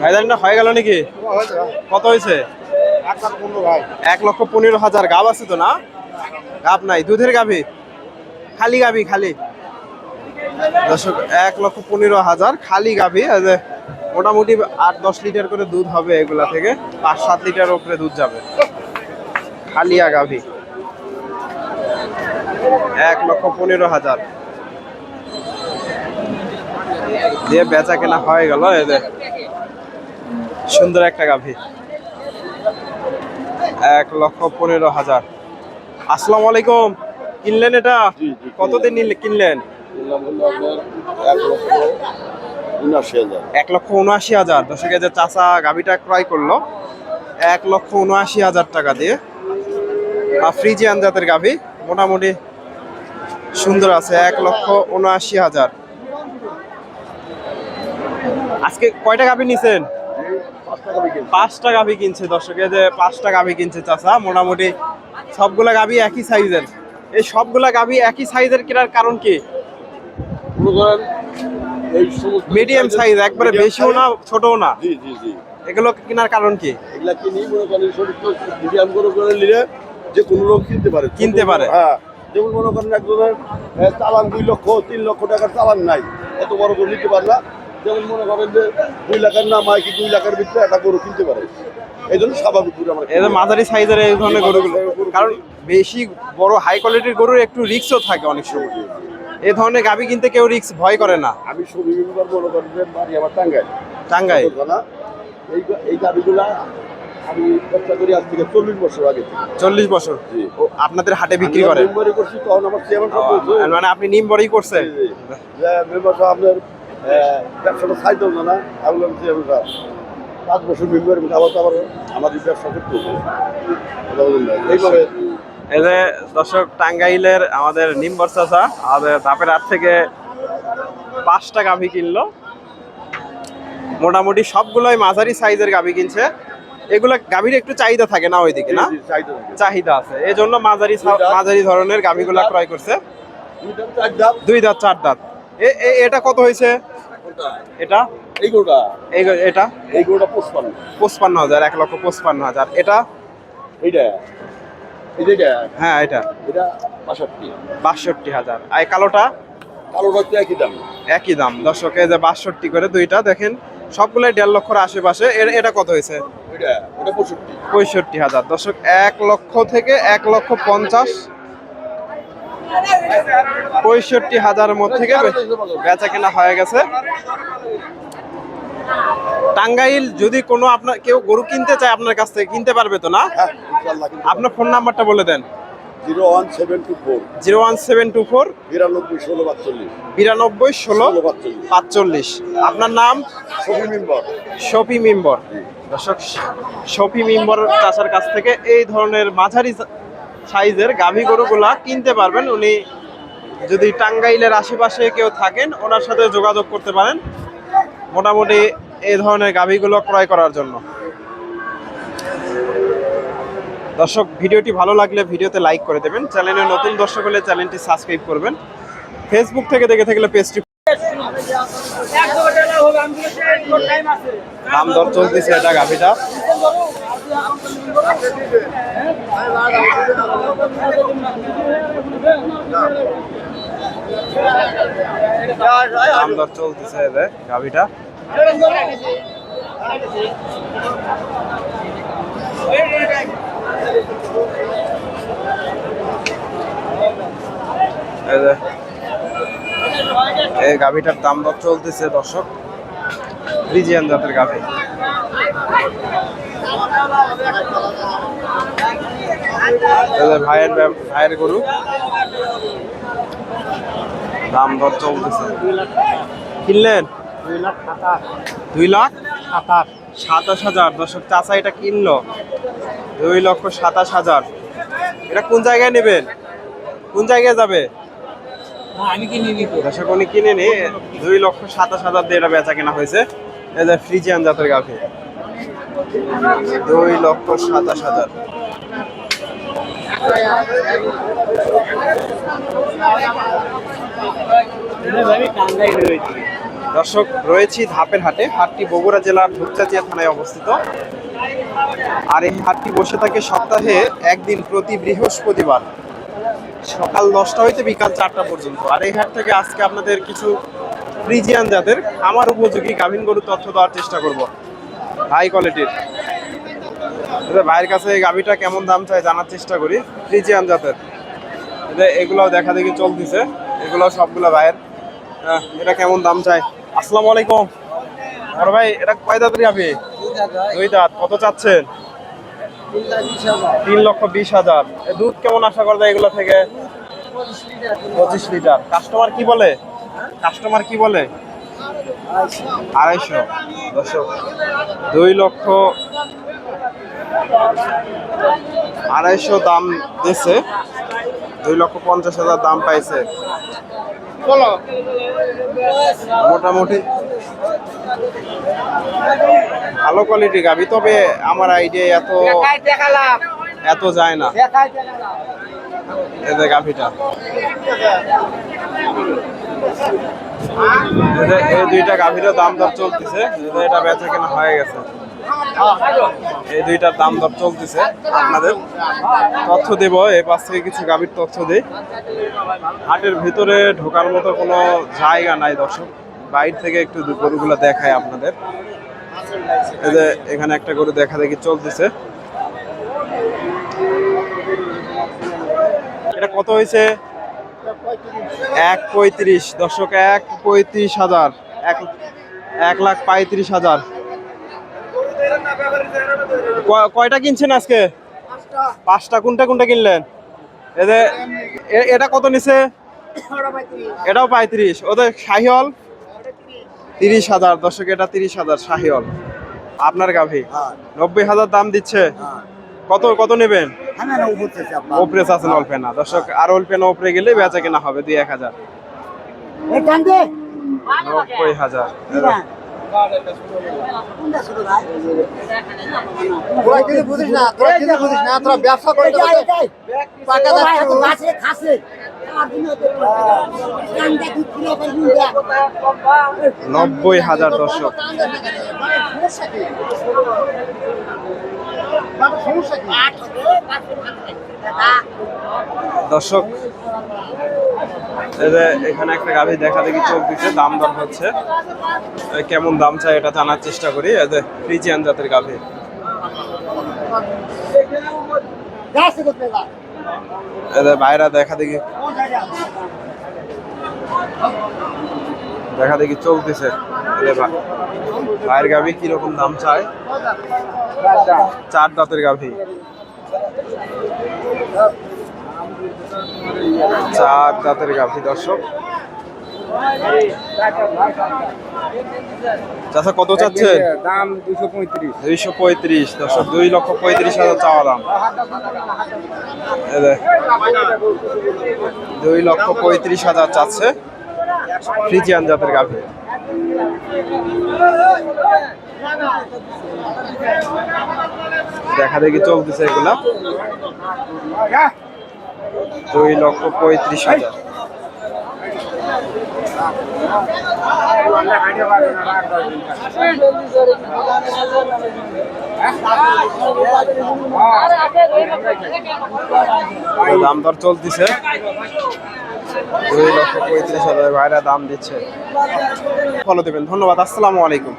ভাইজানটা হয়ে গেল নাকি? কত হয়েছে? এক লক্ষ পনেরো হাজার। গাব আছে তো না? গাব নাই। দুধের গাভি? খালি গাভি, খালি। দর্শক, এক লক্ষ পনেরো হাজার খালি গাভি। মোটামুটি আট দশ লিটার করে দুধ হবে এগুলা থেকে। পাঁচ সাত লিটার উপরে দুধ যাবে। খালিয়া গাভি। এক লক্ষ পনেরো হাজার। দিয়ে বেচা কেনা হয়ে গেল যে। সুন্দর একটা গাভী। এক লক্ষ পনেরো হাজার। আসসালামু আলাইকুম। কিনলেন এটা? কতদিন নিলে কিনলেন? এক লক্ষ উনআশি হাজার। দর্শকে যে চাচা গাভিটা ক্রয় করল এক লক্ষ উনআশি হাজার টাকা দিয়ে। আর ফ্রিজিয়ান জাতের গাভি মোটামুটি সুন্দর আছে এক লক্ষ উনআশি হাজার। আজকে কয়টা গাভি নিছেন? পাঁচটা গাভি কিনছে দর্শকে যে পাঁচটা গাভি কিনছে চাচা মোটামুটি সবগুলা গাভি একই সাইজের। এই সবগুলা গাভি একই সাইজের কেনার কারণ কি? মিডিয়াম সাইজ একবারে বেশিও না ছোটও না। জি জি জি। এগুলো কেনার কারণ কি? এগুলা কিনি মনে করেন মিডিয়াম করে করে নিলে যে কোনো লোক কিনতে পারে। কিনতে পারে। হ্যাঁ যেমন মনে করেন একজনের চালান দুই লক্ষ তিন লক্ষ টাকার চালান নাই এত বড় করে নিতে পারে না। যেমন মনে করেন যে দুই লাখের না মায় কি দুই লাখের ভিতরে একটা গরু কিনতে পারে। এই জন্য স্বাভাবিক করে আমরা যে মাঝারি সাইজের এই ধরনের গরুগুলো। কারণ বেশি বড় হাই কোয়ালিটির গরুর একটু রিক্সও থাকে অনেক সময়। এই ধরনের গাবি কিনতে কেউ রিক্স ভয় করে না। আমি সবই মনে করেন যে বাড়ি আমার টাঙ্গাই টাঙ্গাই এই এই গাড়িগুলা আমি ব্যবসা করি আজ থেকে চল্লিশ বছর আগে চল্লিশ বছর। আপনাদের হাটে বিক্রি করে? করছি তখন আমার মানে আপনি নিম বড়ই করছেন? আপনার ব্যবসাটা না। আমি পাঁচ বছর মেম্বার আবার এই ব্যবসা করতে। এইভাবে এই যে দর্শক টাঙ্গাইলের আমাদের নিম্বর আমাদের ধাপের হাট থেকে পাঁচটা গাভি কিনলো। মোটামুটি সবগুলোই মাঝারি সাইজের গাভি কিনছে। এগুলো গাভীর একটু চাহিদা থাকে না ওইদিকে না। চাহিদা আছে। এই জন্য মাঝারি মাঝারি ধরনের গাভিগুলা ক্রয় করছে। দুই দাঁত চার দাঁত। এটা কত হয়েছে? এটা? এই গরুটা। এই এটা? এই গরুটা পঁচপান্ন। পঁচপান্ন হাজার এক লক্ষ পঁচপান্ন হাজার। এটা? এইটা? এই হ্যাঁ এটা। এটা বাষট্টি। বাষট্টি হাজার। আর কালোটা? কালোটা তো একই দাম। একই দাম। দর্শকে যে বাষট্টি করে দুইটা দেখেন সবগুলাই দেড় লক্ষর আশেপাশে। এটা কত হয়েছে? পঁয়ষট্টি হাজার। দর্শক এক লক্ষ থেকে এক লক্ষ পঞ্চাশ পঁয়ষট্টি হাজারের মধ্যে থেকে বেচা কেনা হয়ে গেছে। টাঙ্গাইল যদি কোনো আপনার কেউ গরু কিনতে চায় আপনার কাছ থেকে কিনতে পারবে তো না? হ্যাঁ আপনার ফোন নাম্বারটা বলে দেন। Zero one seven two four. Zero one seven two four বিরানব্বই ষোলো পাঁচচল্লিশ বিরানব্বই ষোলো ষোলো পাঁচচল্লিশ পাঁচচল্লিশ আপনার নাম? সবই মেম্বার। শফি মিম্বর। দর্শক শফি মিম্বর চাষার কাছ থেকে এই ধরনের মাঝারি সাইজের গাভী গরুগুলা কিনতে পারবেন। উনি যদি টাঙ্গাইলের আশেপাশে কেউ থাকেন ওনার সাথে যোগাযোগ করতে পারেন মোটামুটি এই ধরনের গাভীগুলো ক্রয় করার জন্য। দর্শক ভিডিওটি ভালো লাগলে ভিডিওতে লাইক করে দেবেন। চ্যানেলে নতুন দর্শক হলে চ্যানেলটি সাবস্ক্রাইব করবেন। ফেসবুক থেকে দেখে থাকলে পেজটি দাম দর চলতেছে এটা গাভীটা। দাম দর চলতেছে এদের গাভীটা এই গাভীটার দাম দর চলতেছে দর্শক। ফ্রিজিয়ান জাতের গাভী ভাইয়ের ভাইয়ের গরু? দাম দর চলতেছে। কিনলেন? দুই লাখ সাতাশ। হাজার। দর্শক, চাচা এটা কিনলো। দুই লক্ষ সাতাশ হাজার। এটা কোন জায়গায় নেবেন? কোন জায়গায় যাবে? দর্শক, উনি কিনে নি দুই লক্ষ সাতাশ হাজার দিয়ে এটা বেচা কেনা হয়েছে। ফ্রিজিয়ান জাতের গাভি। দুই লক্ষ সাতাশ হাজার। দর্শক, রয়েছি ধাপের হাটে। হাটটি বগুড়া জেলার ধূপচাচিয়া থানায় অবস্থিত। আর এই হাটটি বসে থাকে সপ্তাহে একদিন প্রতি বৃহস্পতিবার। সকাল দশটা হইতে বিকাল চারটা পর্যন্ত। আর এই হাট থেকে আজকে আপনাদের কিছু ফ্রিজিয়ান জাতের আমার উপযোগী গাভীন গরুর তথ্য দেওয়ার চেষ্টা করব। হাই কোয়ালিটির। ভাইয়ের কাছে এই গাভীটা কেমন দাম চাই জানার চেষ্টা করি। ফ্রিজিয়ান জাতের। এগুলাও দেখা দেখি চলতেছে। এগুলো সবগুলো ভাইয়ের। এটা কেমন দাম চাই? আসসালামু আলাইকুম। বড় ভাই এটা কয় দাঁতের গাভী দুই দাঁত কত চাচ্ছেন? তিন লক্ষ বিশ হাজার। দুধ কেমন আশা করা যায় এগুলো থেকে? পঁচিশ লিটার। কাস্টমার কি বলে? কাস্টমার কি বলে? আড়াইশো। দর্শক দুই লক্ষ আড়াইশো দাম দিয়েছে দুই লক্ষ পঞ্চাশ হাজার দাম পাইছে। মোটামুটি ভালো কোয়ালিটি গাবি তবে আমার আইডিয়া এত এত যায় না। এদের গাভিটা। এই দুইটা গাভীরও দাম দর চলতেছে এদের এটা বেচা কেনা হয়ে গেছে। এই দুইটার দাম দর চলতেছে আপনাদের। তথ্য দেব এই পাশ থেকে কিছু গাভীর তথ্য দিই। হাটের ভিতরে ঢোকার মতো কোনো জায়গা নাই, দর্শক। বাইর থেকে একটু গরুগুলো দেখায় আপনাদের। এই এখানে একটা গরু দেখা দেখি চলতেছে। এটা কত হয়েছে? এক পঁয়ত্রিশ দর্শক এক পঁয়ত্রিশ হাজার এক এক লাখ পঁয়ত্রিশ হাজার। কয়টা কিনছেন আজকে? পাঁচটা। কোনটা কোনটা কিনলেন? এদের এটা কত নিছে? এটাও পঁয়ত্রিশ। ওদের শাহিওল তিরিশ হাজার। দর্শক এটা তিরিশ হাজার শাহিওল আপনার গাভী? নব্বই হাজার দাম দিচ্ছে। কত কত নেবেন? ওপরে আছেন অল্পে না। দর্শক আর অল্পে না ওপরে গেলে বেচা কেনা হবে দুই এক হাজার। নব্বই হাজার। নব্বই হাজার দর্শক। দর্শক এখানে একটা গাভী দেখা দেখি চলতেছে দাম দর হচ্ছে। কেমন দাম চাই এটা জানার চেষ্টা করি। ফ্রিজিয়ান জাতের গাভী। বাইরা দেখা দেখি দেখা দেখি চলতেছে ভাইয়ের গাভী কীরকম দাম চায়? চার দাঁতের গাভী। চার দাঁতের গাভী দর্শক। চাচা কত চাচ্ছে দাম দুশো পঁয়ত্রিশ। দুইশো পঁয়ত্রিশ দর্শক দুই লক্ষ পঁয়ত্রিশ হাজার চাওয়া দাম। দুই লক্ষ পঁয়ত্রিশ হাজার চাচ্ছে ফ্রিজিয়ান জাতের গাভী। দেখা দেখি চলতেছে এগুলা। দুই লক্ষ পঁয়ত্রিশ হাজার। দাম দর চলতেছে। দুই লক্ষ পঁয়ত্রিশ হাজার ভাইরা দাম দিচ্ছে। ফলো দেবেন। ধন্যবাদ। আসসালামু আলাইকুম।